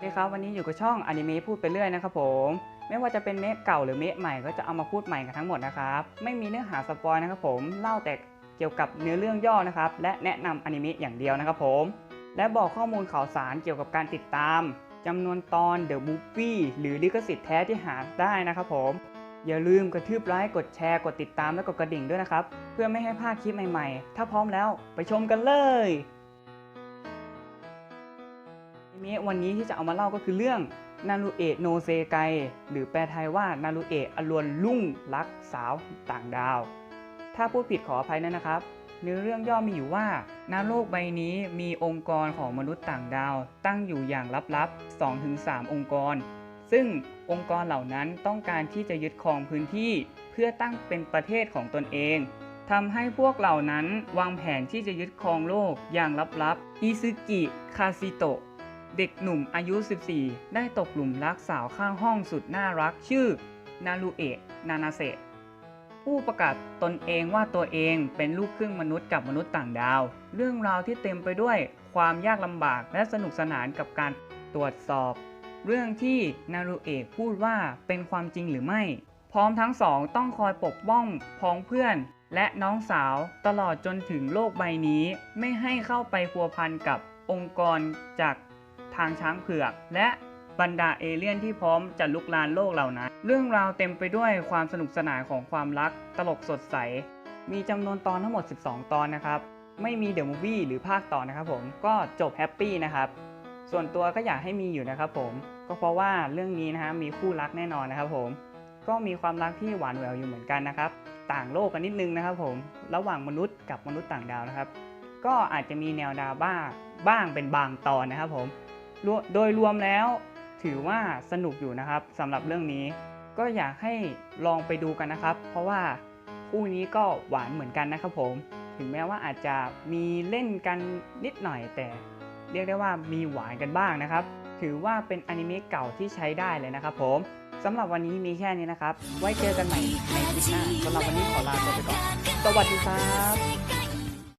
สวัสดีครับวันนี้อยู่กับช่องอนิเมะพูดไปเรื่อยนะครับผมไม่ว่าจะเป็นเมะเก่าหรือเมะใหม่ก็จะเอามาพูดใหม่กันทั้งหมดนะครับไม่มีเนื้อหาสปอยนะครับผมเล่าแต่เกี่ยวกับเนื้อเรื่องย่อนะครับและแนะนำอนิเมะอย่างเดียวนะครับผมและบอกข้อมูลข่าวสารเกี่ยวกับการติดตามจำนวนตอนเดอะบูฟี่หรือลิขสิทธิ์แท้ที่หาได้นะครับผมอย่าลืมกระทืบไลค์กดแชร์กดติดตามและกดกระดิ่งด้วยนะครับเพื่อไม่ให้พลาดคลิปใหม่ๆ ถ้าพร้อมแล้วไปชมกันเลย เมะวันนี้ที่จะเอามาเล่าก็คือเรื่องนารูเอะโนเซไกหรือแปลไทยว่านารูเอะอลวนลุ่งรักสาวต่างดาว ถ้าพูดผิดขออภัยนะนะครับเนื้อเรื่องย่อมีอยู่ว่าณโลกใบนี้มีองค์กรของมนุษย์ต่างดาว ตั้งอยู่อย่างลับๆ 2-3 องค์กร ซึ่งองค์กรเหล่านั้นต้องการที่จะยึดครองพื้นที่เพื่อตั้งเป็นประเทศของตนเองทำให้พวกเหล่านั้นวางแผนที่จะยึดครองโลกอย่างลับๆ อิซึกิ คาซิโตะ เด็กหนุ่มอายุ 14 ได้ตกหลุมรักสาวข้างห้องสุดน่ารักชื่อ นารูเอะนานาเซะผู้ประกาศตนเองว่าตัวเองเป็นลูกครึ่งมนุษย์กับมนุษย์ต่างดาว เรื่องราวที่เต็มไปด้วยความยากลำบากและสนุกสนานกับการตรวจสอบ เรื่องที่นารูเอะพูดว่าเป็นความจริงหรือไม่ พร้อมทั้งสองต้องคอยปกป้องพ้องเพื่อนและน้องสาวตลอดจนถึงโลกใบนี้ ไม่ให้เข้าไปพัวพันกับองค์กรจากางช้างเผือก และบรรดาเอเลี่ยนที่พร้อมจะลุกลานโลกเหล่านั้น เรื่องราวเต็มไปด้วยความสนุกสนานของความรัก ตลกสดใส มีจำนวนตอนทั้งหมด 12 ตอนนะครับ ไม่มีเดอะมูฟวี่หรือภาคต่อนะครับผมก็จบแฮปปี้นะครับ ส่วนตัวก็อยากให้มีอยู่นะครับผม ก็เพราะว่าเรื่องนี้นะฮะมีคู่รักแน่นอนนะครับผม ก็มีความรักที่หวานแหววอยู่เหมือนกันนะครับ ต่างโลกกันนิดนึงนะครับผม ระหว่างมนุษย์กับมนุษย์ต่างดาวนะครับ ก็อาจจะมีแนวดราบ้าบ้างเป็นบางตอนนะครับผม โดยรวมแล้วถือว่าสนุกอยู่นะครับสำหรับเรื่องนี้ ก็อยากให้ลองไปดูกันนะครับ เพราะว่าคู่นี้ก็หวานเหมือนกันนะครับผม ถึงแม้ว่าอาจจะมีเล่นกันนิดหน่อยแต่ เรียกได้ว่ามีหวานกันบ้างนะครับ ถือว่าเป็นอนิเมะเก่าที่ใช้ได้เลยนะครับผมสำหรับวันนี้มีแค่นี้นะครับ ไว้เจอกันใหม่ในคลิปหน้าสำหรับวันนี้ขอลาไปก่อน สวัสดีครับ